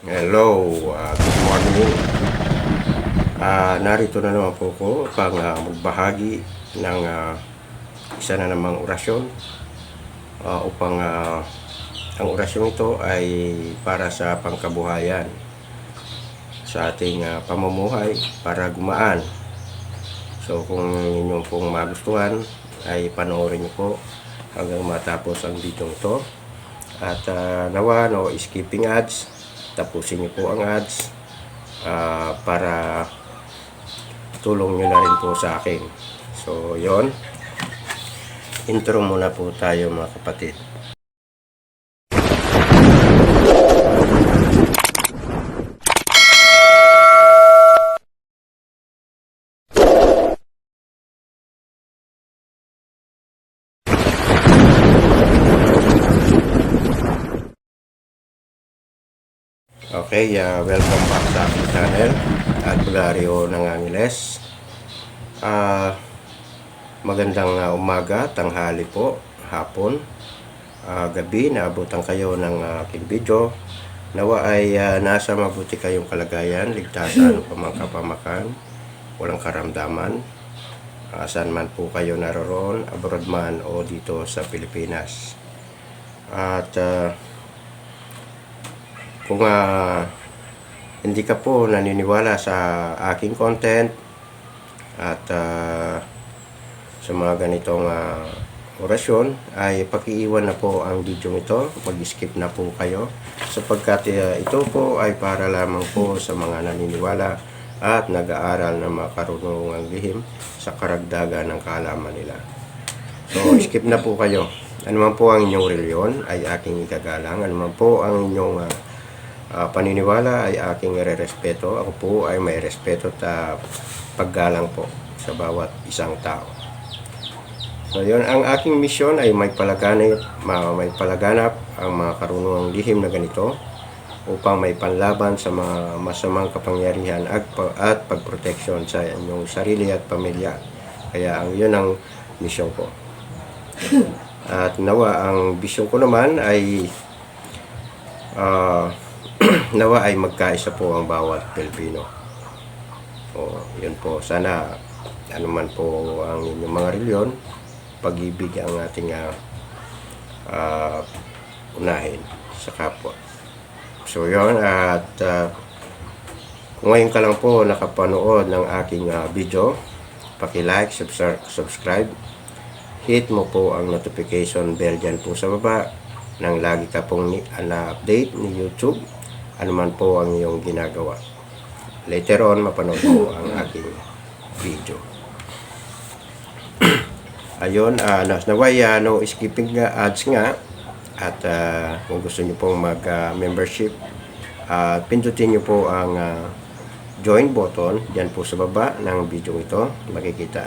Hello, uh, good morning. Ah, narito na naman po ko upang ah, magbahagi ng ah, isa na namang orasyon Ah, upang ah, ang orasyon ito ay para sa pangkabuhayan sa ating ah, pamumuhay para gumaan. So kung inyong pong magustuhan ay panoorin niyo po hanggang matapos ang video ito. At ah, nawa no skipping ads, tapusin niyo po ang ads ah, para tulong niyo na rin po sa akin. So yon intro muna po tayo mga kapatid. Okay, uh, welcome back sa aking channel, Albulario ng Angeles. Ah, magandang ah, umaga, tanghali po, hapon, ah, gabi, naabutan kayo ng ah, aking video. Nawa ay ah, nasa mabuti kayong kalagayan, ligtasan, pamangkapamakan, walang karamdaman. Ah, saan man po kayo naroon, abroad man o dito sa Pilipinas. At ah, kung ah, hindi ka po naniniwala sa aking content at ah, sa mga ganitong ah, orasyon ay pakiiwan na po ang video ito mag-skip na po kayo. Sapagkat ah, ito po ay para lamang po sa mga naniniwala at nag-aaral ng mga karunungang lihim sa karagdagan ng kaalaman nila. So skip na po kayo. Ano man po ang inyong reliyon ay aking igagalang. Ano man po ang inyong ah, Ah, paniniwala ay aking irerespeto. Ako po ay may respeto at ah, paggalang po sa bawat isang tao. So yun, ang aking misyon ay may palaganap, ma- may palaganap ang mga karunungang lihim na ganito upang may panlaban sa mga masamang kapangyarihan at, at pagproteksyon sa inyong sarili at pamilya. Kaya ang yun ang misyon ko. At nawa, ang bisyon ko naman ay ah, nawa ay magkaisa po ang bawat Pilipino. O, yun po. Sana, ano man po ang inyong mga reliyon, pag-ibig ang ating ah, ah, unahin sa kapwa. So, yun. At kung ngayon ka lang po nakapanood ng aking ah, video, paki-like, subscribe, hit mo po ang notification bell dyan po sa baba nang lagi ka pong na-update ni YouTube ano man po ang iyong ginagawa. Later on, mapanood mo ang aking video. Ayun, uh, naway, ah, no skipping nga ads nga. At ah, kung gusto niyo pong mag-membership, at pindutin niyo po ang ah, join button dyan po sa baba ng video ito. Makikita.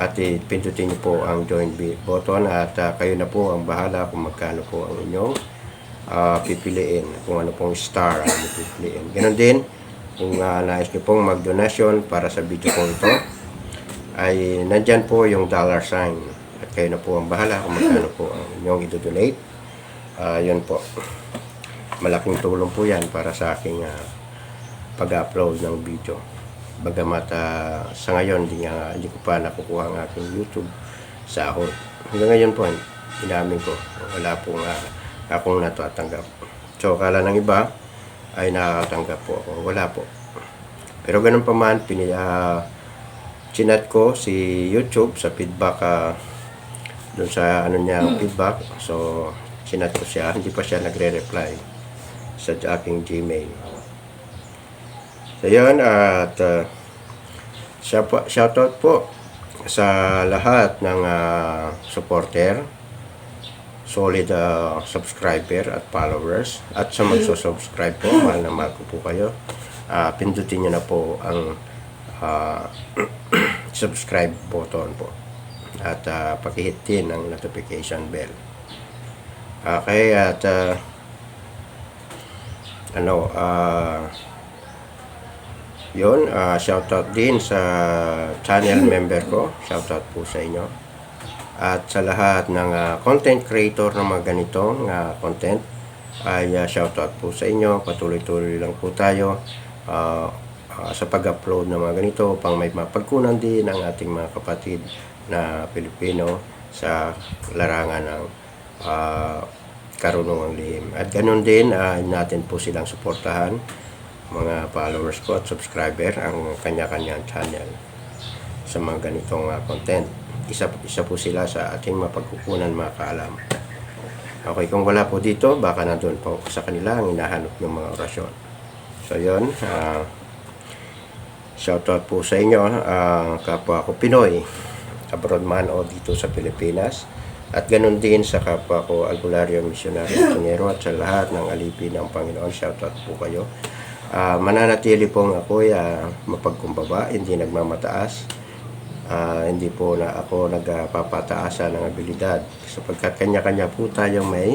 At eh, pindutin niyo po ang join button at ah, kayo na po ang bahala kung magkano po ang inyong ah, pipiliin. Kung ano pong star ang pipiliin. Ganon din, kung ah, nais niyo pong mag-donation para sa video ko ito, ay nandyan po yung dollar sign. At kayo na po ang bahala kung magkano po ang inyong i-donate. Ah, yun po. Malaking tulong po yan para sa aking ah, pag-upload ng video. Bagamat ah, sa ngayon, hindi, nga, hindi ko pa nakukuha ang aking YouTube sahod. Hanggang ngayon po, inamin ko, wala pong ah, akong natatanggap. So, kala ng iba, ay nakakatanggap po ako. Wala po. Pero ganun pa man, pini, ah, chinat ko si YouTube sa feedback ah, dun sa ano niya feedback. So, chinat ko siya. Hindi pa siya nagre-reply sa aking Gmail. So, yun. At uh, shout- shoutout po sa lahat ng ah, supporter, solid ah, subscriber at followers. At sa magsusubscribe po, mahal na mahal ko po kayo. Ah, pindutin nyo na po ang ah, subscribe button po. At uh, pakihit din ang notification bell. Okay, at ah, ano, ah, yun, ah, shoutout din sa channel member ko. Shoutout po sa inyo. At sa lahat ng ah, content creator ng mga ganitong ah, content, ay uh, shoutout po sa inyo. Patuloy-tuloy lang po tayo ah, ah, sa pag-upload ng mga ganito pang may mapagkunan din ang ating mga kapatid na Pilipino sa larangan ng ah, karunungang lihim. At ganun din ay natin po silang suportahan mga followers ko at subscriber ang kanya-kanyang channel sa mga ganitong ah, content. Isa, isa po sila sa ating mapagkukunan mga kaalam. Okay, kung wala po dito, baka nandun po sa kanila ang hinahanap ng mga orasyon. So, yun. ah shoutout po sa inyo, ah, kapwa ko Pinoy, abroad man o dito sa Pilipinas. At ganun din sa kapwa ko Albularyo Missionary Pangero at sa lahat ng alipin ng Panginoon. Shoutout po kayo. Ah, mananatili pong ako uh, mapagkumbaba, hindi nagmamataas. Ah, hindi po na ako nagpapataasan ng abilidad sapagkat kanya-kanya po tayong may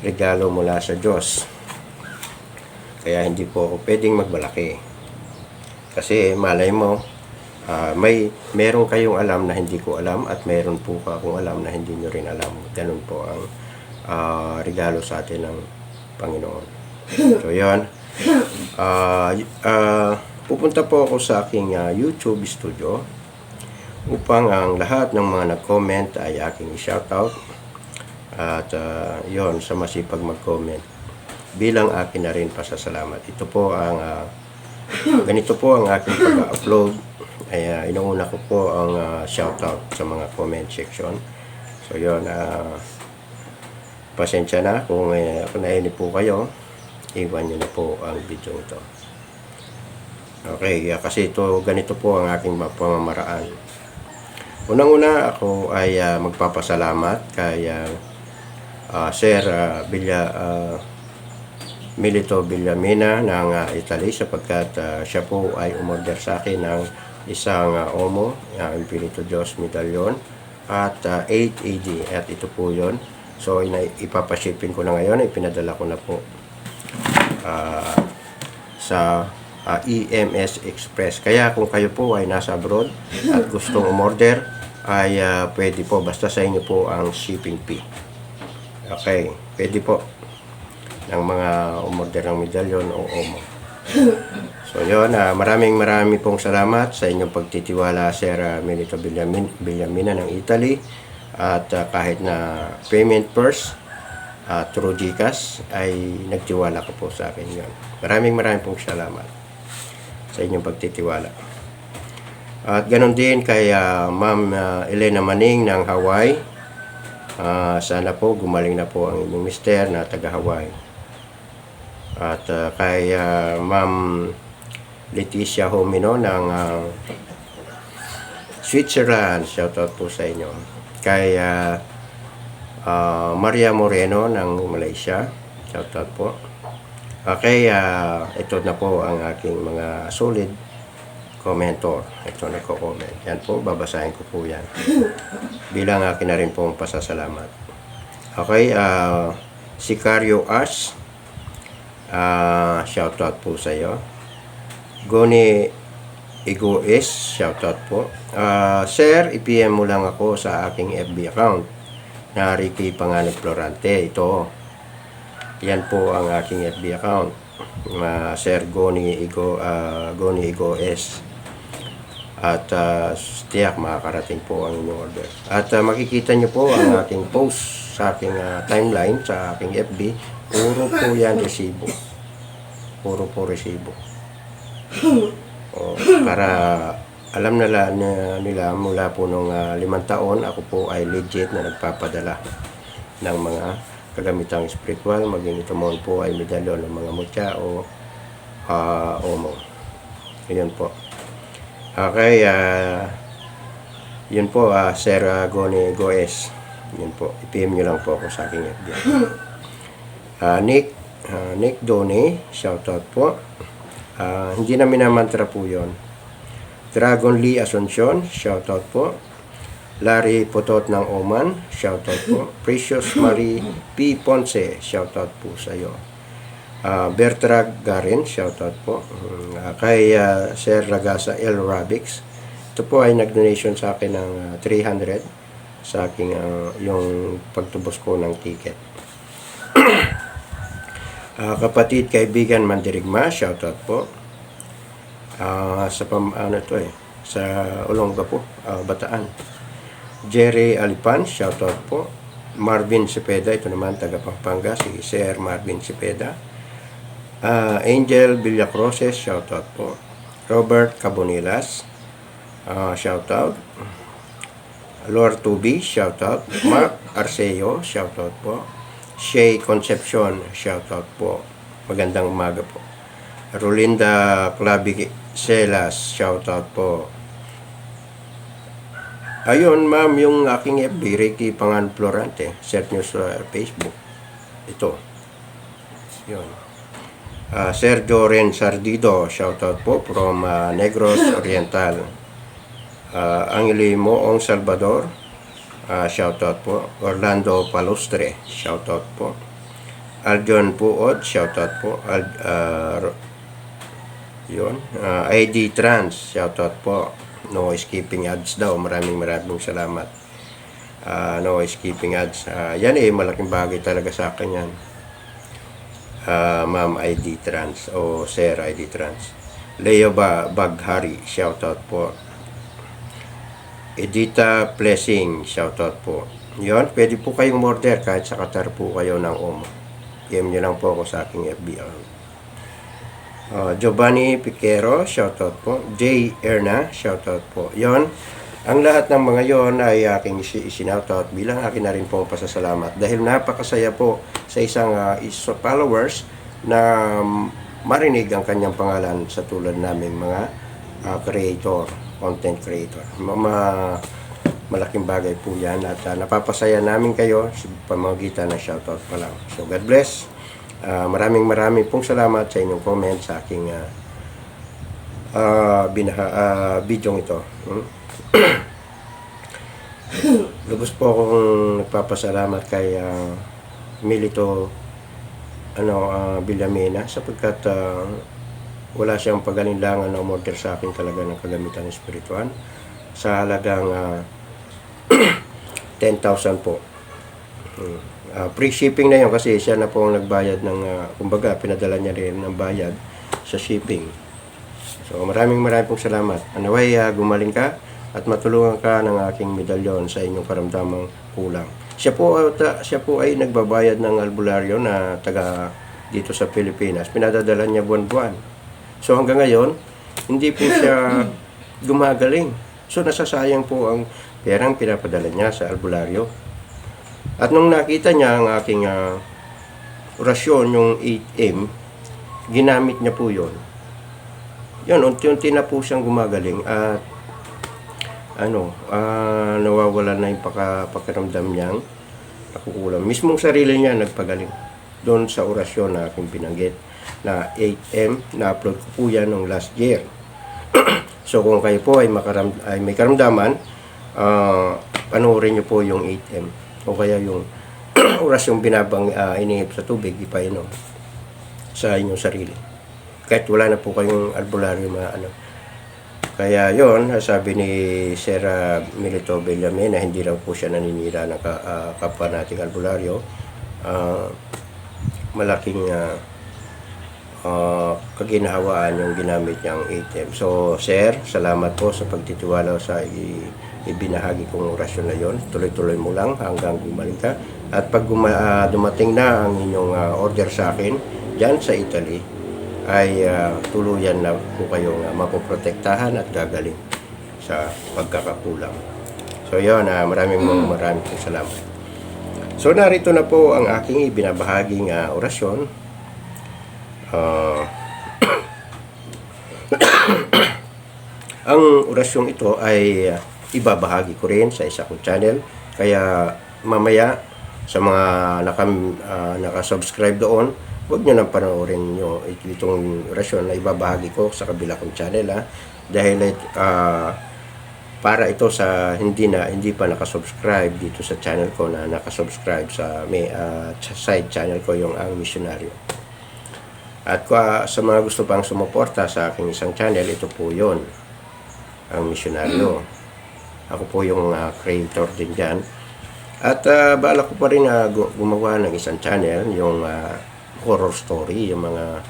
regalo mula sa Diyos. Kaya hindi po ako pwedeng magmalaki. Kasi malay mo, ah, may meron kayong alam na hindi ko alam at meron po ka akong alam na hindi nyo rin alam. Ganun po ang ah, regalo sa atin ng Panginoon. So, yun. Y- ah, pupunta po ako sa aking ah, YouTube studio upang ang lahat ng mga nag-comment ay aking shoutout at uh, yon sa masipag mag-comment bilang akin na rin pasasalamat. Ito po ang ah, ganito po ang aking pag-upload ay ah, inuuna ko po ang ah, shoutout sa mga comment section. So yon ah pasensya na kung eh, kung naiinip po kayo, iwan nyo na po ang video ito. Okay, ah, kasi ito ganito po ang aking pamamaraan. Unang-una ako ay ah, magpapasalamat kay ah, ah, Sir ah, Bilya ah, Milito Villamina ng ah, Italy sapagkat ah, siya po ay umorder sa akin ng isang ah, Omo, uh, Infinito Diyos Medallion at ah, 8 AD at ito po yon So ipapashipping ko na ngayon, ipinadala ko na po ah, sa ah, EMS Express. Kaya kung kayo po ay nasa abroad at gustong umorder, ay ah, pwede po. Basta sa inyo po ang shipping fee. Okay, pwede po ng mga umorder ng medallion o omo. So yun, ah, maraming maraming pong salamat sa inyong pagtitiwala Sir ah, Milito Villamin, Villamina ng Italy at ah, kahit na payment first uh, through GCash ay nagtiwala ko po sa akin yun. Maraming maraming pong salamat sa inyong pagtitiwala. At ganun din kay ah, Ma'am ah, Elena Maning ng Hawaii. Ah, sana po gumaling na po ang inyong mister na taga Hawaii. At ah, kay ah, Ma'am Leticia Homino ng ah, Switzerland, shoutout po sa inyo. Kay ah, ah, Maria Moreno ng Malaysia, shoutout po. Okay, ah, ito na po ang aking mga solid commentor. Ito nagko-comment. Yan po, babasahin ko po yan. Bilang akin na rin pong pasasalamat. Okay, ah, si Cario Ash, ah, shoutout po sa iyo. Goni Egois, shoutout po. Ah, sir, i-PM mo lang ako sa aking FB account na Ricky Panganib Florante. Ito, yan po ang aking FB account. Uh, Sir Goni Igo, ah, Goni Igo S. At uh, tiyak makakarating po ang inyong order. At ah, makikita nyo po ang aking post sa aking ah, timeline, sa aking FB. Puro po yan resibo. Puro po resibo. O, para alam nila na nila mula po nung ah, limang taon, ako po ay legit na nagpapadala ng mga kagamitang spiritual, maging ito mo po ay medalyon ng mga mutya o ah, omo. Yun po. Okay, ah, yun po, ah, Sir ah, Goni Goes. Yun po, i-PM nyo lang po ako sa aking FB. Ah, Nick, ah, Nick Doni, shoutout po. Ah, hindi na minamantra po yun. Dragon Lee Asuncion, shoutout po. Larry Potot ng Oman, shoutout po. Precious Marie P. Ponce, shoutout po sa iyo. Ah, Bertrag Garin, shoutout po. Ah, kay ah, Sir Ragasa L. Rabix, ito po ay nag-donation sa akin ng ah, 300 sa aking ah, yung pagtubos ko ng ticket. Ah, kapatid, kaibigan, mandirigma, shoutout po. Ah, sa pam, ano to eh, sa Olonga po, ah, Bataan. Jerry Alipan, shoutout po. Marvin Cepeda, ito naman taga Pampanga, si Sir Marvin Cepeda. Ah, Angel Villacroses, shoutout po. Robert Cabonilas, ah, shoutout. Lord Tubi, shoutout. Mark Arceo, shoutout po. Shay Concepcion, shoutout po. Magandang umaga po. Rolinda Clavi Celas, shoutout po. Ayun, ma'am, yung aking FB, Ricky Pangan Florante, search nyo sa Facebook. Ito. Yun. Ah, Sergio Ren Sardido, shoutout po from ah, Negros Oriental. Uh, Angeli Moong Salvador, uh, shoutout po. Orlando Palustre, shoutout po. Aljon Puod, shoutout po. Al, uh, yun. Uh, ID Trans, shoutout po. No skipping ads daw. Maraming maraming salamat. Uh, no skipping ads. Uh, yan eh, malaking bagay talaga sa akin yan. Uh, Ma'am ID Trans o Sir ID Trans. Leo ba Baghari, shoutout po. Edita Blessing, shoutout po. Yon, pwede po kayong order kahit sa Qatar po kayo ng Omo. PM nyo lang po ako sa aking FB account. Uh, Giovanni Piquero, shoutout po. J. Erna, shoutout po. Yon, ang lahat ng mga yon ay aking isinoutout bilang akin na rin pong pasasalamat dahil napakasaya po sa isang uh, is- followers na um, marinig ang kanyang pangalan sa tulad naming mga uh, creator, content creator. Ma- ma- malaking bagay po yan at uh, napapasaya namin kayo sa pamamagitan ng shoutout pa lang. So God bless. Uh, maraming maraming pong salamat sa inyong comment sa aking uh, uh, binaha, uh, video ito. Hmm? Lubos po akong nagpapasalamat kay uh, Milito ano, uh, Villamena sapagkat uh, wala siyang pagalinlangan na umorder sa akin talaga ng kagamitan ng sa halagang ah, 10,000 po. Hmm. Ah, free shipping na yun kasi siya na po ang nagbayad ng, ah, kumbaga, pinadala niya rin ng bayad sa shipping. So maraming maraming pong salamat. Anaway, ah, gumaling ka at matulungan ka ng aking medalyon sa inyong karamdamang kulang. Siya po, ah, ta- siya po ay nagbabayad ng albularyo na taga dito sa Pilipinas. Pinadadala niya buwan-buwan. So hanggang ngayon, hindi po siya gumagaling. So nasasayang po ang perang pinapadala niya sa albularyo. At nung nakita niya ang aking ah, orasyon, yung 8M, ginamit niya po yon. Yun, unti-unti na po siyang gumagaling at ano, ah, nawawala na yung paka, pakiramdam niyang nakukulam. Mismong sarili niya nagpagaling doon sa orasyon na aking binanggit na 8M, na-upload ko po yan nung last year. so kung kayo po ay, makaram, ay may karamdaman, ah panoorin niyo po yung 8M o kaya yung orasyong binabang uh, inihip sa tubig, ipainom sa inyong sarili. Kahit wala na po kayong albularyo na ano. Kaya yon sabi ni Sera Milito Bellame na hindi raw po siya naninira ng ka, ah, kapwa nating albularyo. Ah, malaking ah, ah, kaginhawaan yung ginamit niyang ATM. So, sir, salamat po sa pagtitiwala sa i- ibinahagi kong orasyon na yon. Tuloy-tuloy mo lang hanggang gumaling ka. At pag guma- ah, dumating na ang inyong ah, order sa akin, dyan sa Italy, ay ah, tuluyan na po kayong uh, mapoprotektahan at gagaling sa pagkakakulang. So, yun, ah, maraming maraming po salamat. So, narito na po ang aking ibinabahaging ah, orasyon. Ah, ang orasyong ito ay ah, ibabahagi ko rin sa isa kong channel. Kaya mamaya sa mga naka, ah, naka-subscribe doon, huwag nyo nang panoorin nyo itong orasyon na ibabahagi ko sa kabila kong channel ha. Dahil ah, para ito sa hindi na hindi pa nakasubscribe dito sa channel ko na nakasubscribe sa may sa side channel ko yung ang misyonaryo. At kwa, sa mga gusto pang sumuporta sa aking isang channel, ito po yon ang misyonaryo. Ako po yung ah, creator din dyan. At uh, balak ko pa rin na gu- gumawa ng isang channel, yung ah, horror story, yung mga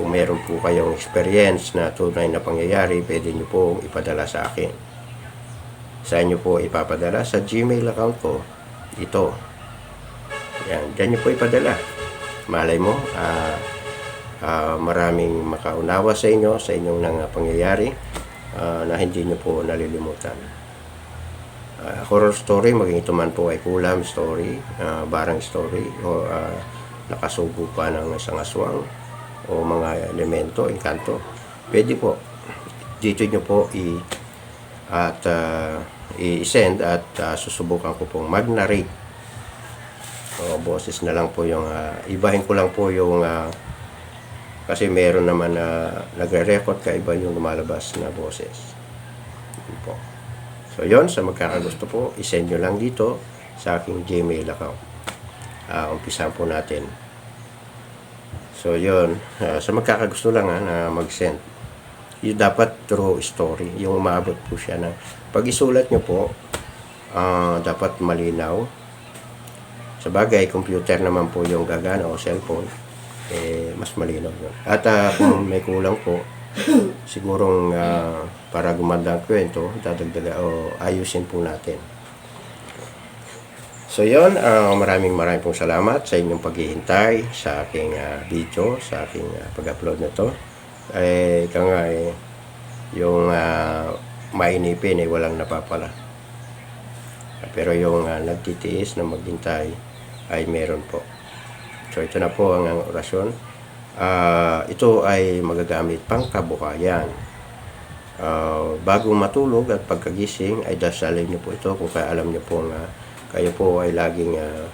kung meron po kayong experience na tunay na pangyayari, pwede nyo po ipadala sa akin. Sa inyo po ipapadala sa Gmail account ko. Ito. Yan, dyan nyo po ipadala. Malay mo, ah, ah, maraming makaunawa sa inyo, sa inyong nang pangyayari ah, na hindi nyo po nalilimutan. Ah, horror story, maging ito man po ay kulam story, ah, barang story, o ah, nakasubo pa ng isang aswang, o mga elemento, engkanto. Pwede po. Dito nyo po i at ah, i-send at ah, susubukan ko pong mag-narrate. O, boses na lang po yung, ah, ibahin ko lang po yung, ah, kasi meron naman na nagre-record ka, iba yung lumalabas na boses. Yun po. So, yon sa magkakagusto po, isend nyo lang dito sa aking Gmail account. Ah, umpisahan po natin. So, yon Ah, sa magkakagusto lang ha, na mag-send. Yung dapat true story. Yung umabot po siya na pag isulat nyo po, ah, dapat malinaw. Sa bagay, computer naman po yung gagana o cellphone, eh, mas malinaw yun. At ah, kung may kulang po, sigurong ah, para gumanda ang kwento, dadagdaga o ayusin po natin. So yon, ah, maraming maraming pong salamat sa inyong paghihintay sa aking ah, video, sa aking ah, pag-upload na to. Eh, ika nga eh, yung ah, mainipin eh, walang napapala. Pero yung ah, nagtitiis na maghintay ay meron po. So ito na po ang, ang orasyon. Ah, ito ay magagamit pang kabuhayan. Ah, bago matulog at pagkagising ay dasalin niyo po ito kung kaya alam niyo po nga kayo po ay laging ah,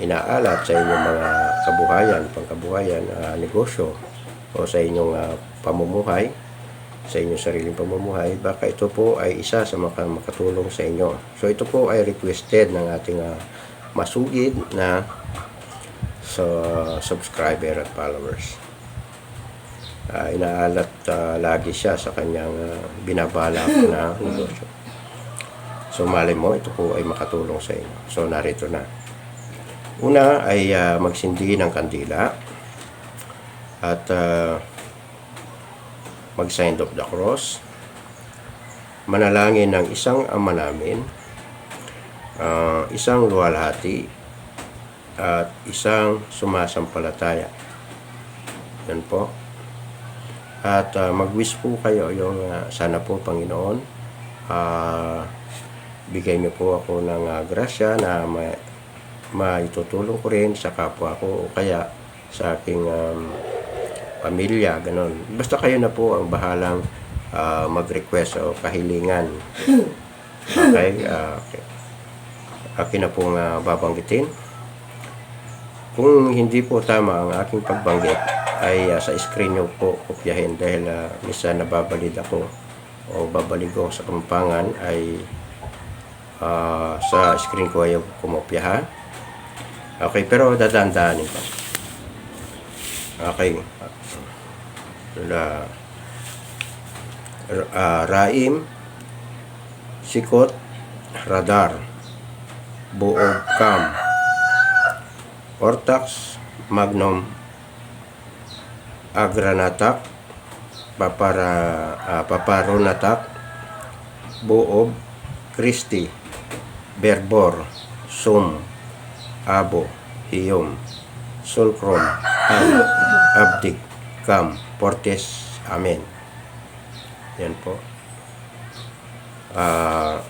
inaalat sa inyong mga kabuhayan, pangkabuhayan, ah, negosyo o sa inyong ah, pamumuhay, sa inyong sariling pamumuhay, baka ito po ay isa sa mga makatulong sa inyo. So ito po ay requested ng ating ah, masugid na sa subscriber at followers. Ah, inaalat ah, lagi siya sa kanyang ah, binabalak na negosyo. So malay mo, ito po ay makatulong sa inyo. So narito na. Una ay ah, magsindi ng kandila at ah, mag-sign of the cross. Manalangin ng isang ama namin, ah, isang luwalhati, at isang sumasampalataya. Yan po. At ah, mag-wish po kayo yung ah, sana po Panginoon ah, bigay niyo po ako ng ah, grasya na ma maitutulong ko rin sa kapwa ko o kaya sa aking um, pamilya, ganon. Basta kayo na po ang bahalang ah, mag-request o kahilingan. Okay? ah, okay. Akin na pong ah, babanggitin. Kung hindi po tama ang aking pagbanggit, ay ah, sa screen nyo po kopyahin dahil uh, misa nababalid ako o babaligo sa kampangan ay ah, sa screen ko ayaw kumopya ha. Okay, pero dadaan-daanin ko. Okay. La, ah, Raim, Sikot, Radar, Buog Cam, Ortax, Magnum, Agranatak, Papara, ah, Paparonatak, Buob, Christie, Berbor, Sum, Abo, Hiyom, Sulcrom, Ham, Abdik, Cam, Portes, Amen. Yan po. Ah,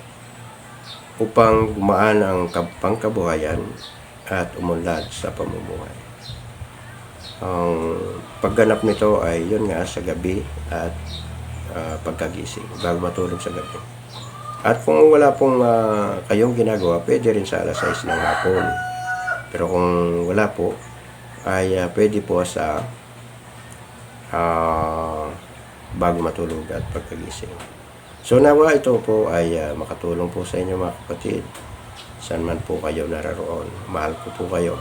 upang gumaan ang kab- pangkabuhayan at umunlad sa pamumuhay. Ang pagganap nito ay yun nga sa gabi at ah, pagkagising bago matulog sa gabi. At kung wala pong ah, kayong ginagawa, pwede rin sa alas 6 ng hapon. Pero kung wala po, ay ah, pwede po sa ah, bago matulog at pagkagising. So nawa ito po ay ah, makatulong po sa inyo mga kapatid. Saan man po kayo nararoon. Mahal ko po kayo.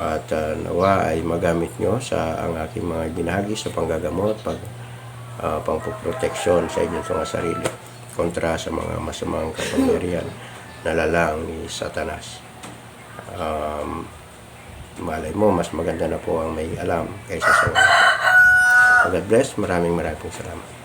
At ah, nawa ay magamit nyo sa ang aking mga binahagi sa panggagamot, pag uh, pangpoproteksyon sa inyong mga sarili kontra sa mga masamang kapangyarihan na lalang ni Satanas. Um, malay mo, mas maganda na po ang may alam kaysa sa wala. God bless. Maraming maraming salamat.